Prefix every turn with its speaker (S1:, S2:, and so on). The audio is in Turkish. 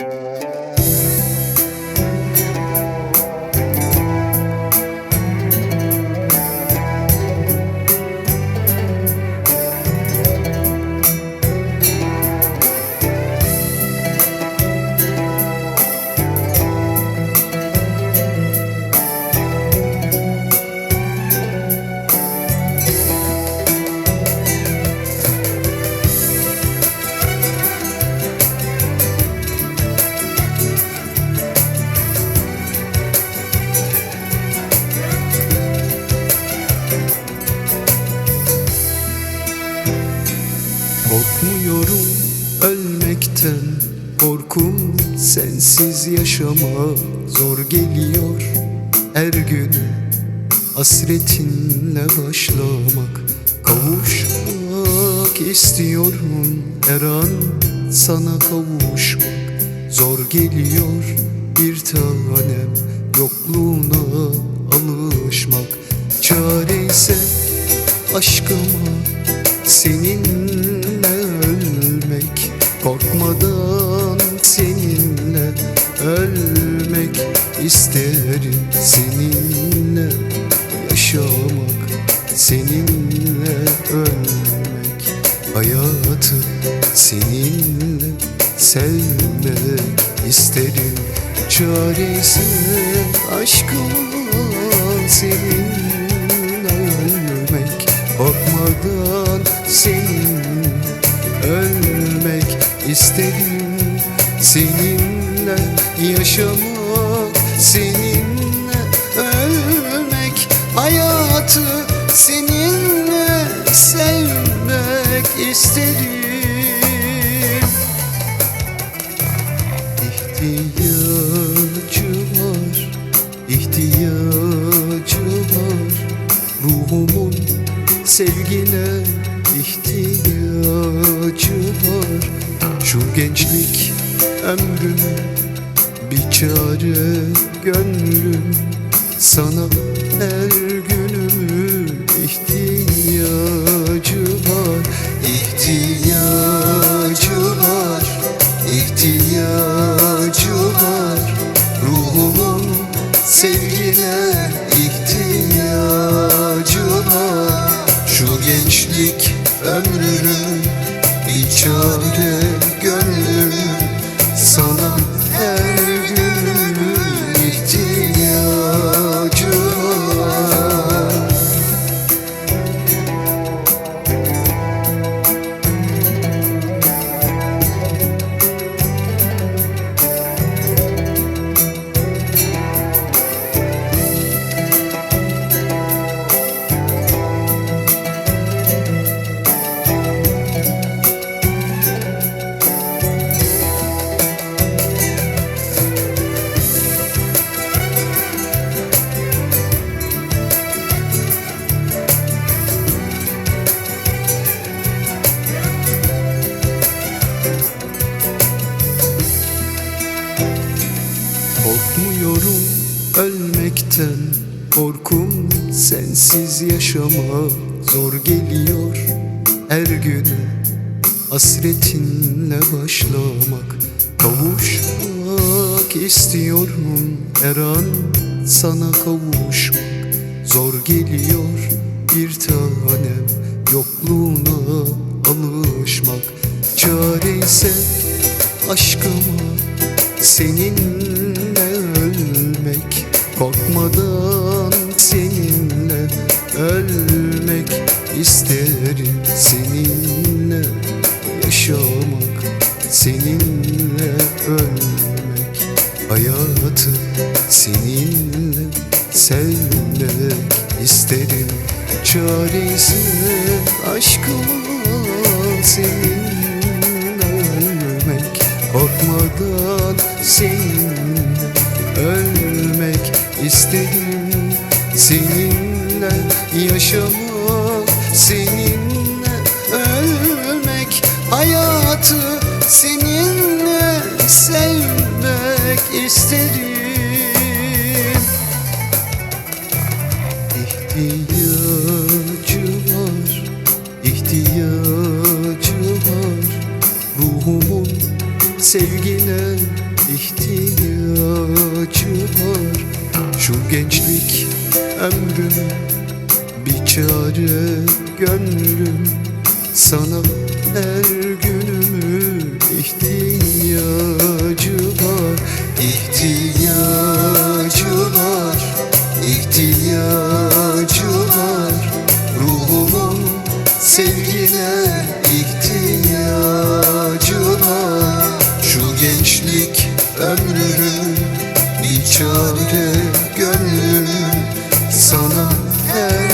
S1: Thank you. Sensiz yaşama zor geliyor Her gün. Hasretinle başlamak Kavuşmak istiyorum. Her an sana kavuşmak Zor geliyor. Bir tanem yokluğuna alışmak. Çare ise aşkıma Seninle ölmek. Korkmadan seninle ölmek isterim Seninle yaşamak Seninle ölmek Hayatı seninle sevmek isterim. Çaresi aşkıma seninle ölmek Korkmadan senin ölmek isterim. Seninle yaşamak, seninle ölmek Hayatı seninle sevmek isterim İhtiyacı var, ihtiyacı var Ruhumun sevgine ihtiyacı var Şu gençlik ömrüm bir çare gönlüm Sana her günümü ihtiyacı var İhtiyacı var, ihtiyacı var. Ruhumun sevgine ihtiyacı var. Şu gençlik ömrünün bir çare ölmekten Korkum sensiz yaşama zor geliyor. Her gün hasretinle başlamak Kavuşmak istiyorum. Her an sana kavuşmak Zor geliyor. Bir tanem yokluğuna alışmak Çare ise aşkıma Seninle Korkmadan seninle ölmek isterim. Seninle yaşamak Seninle ölmek. Hayatı seninle sevmek isterim. Çaresi aşkıma seninle ölmek. Korkmadan seninle ölmek isterim Seninle yaşamak, seninle ölmek Hayatı seninle sevmek isterim İhtiyacı var, ihtiyacı var. Ruhumun sevgine Şu gençlik ömrüm bir çare gönlüm. Sana her günümü ihtiyacı var İhtiyacı var, ihtiyacı var. Ruhumun sevgine ihtiyacı var. Şu gençlik ömrüm her.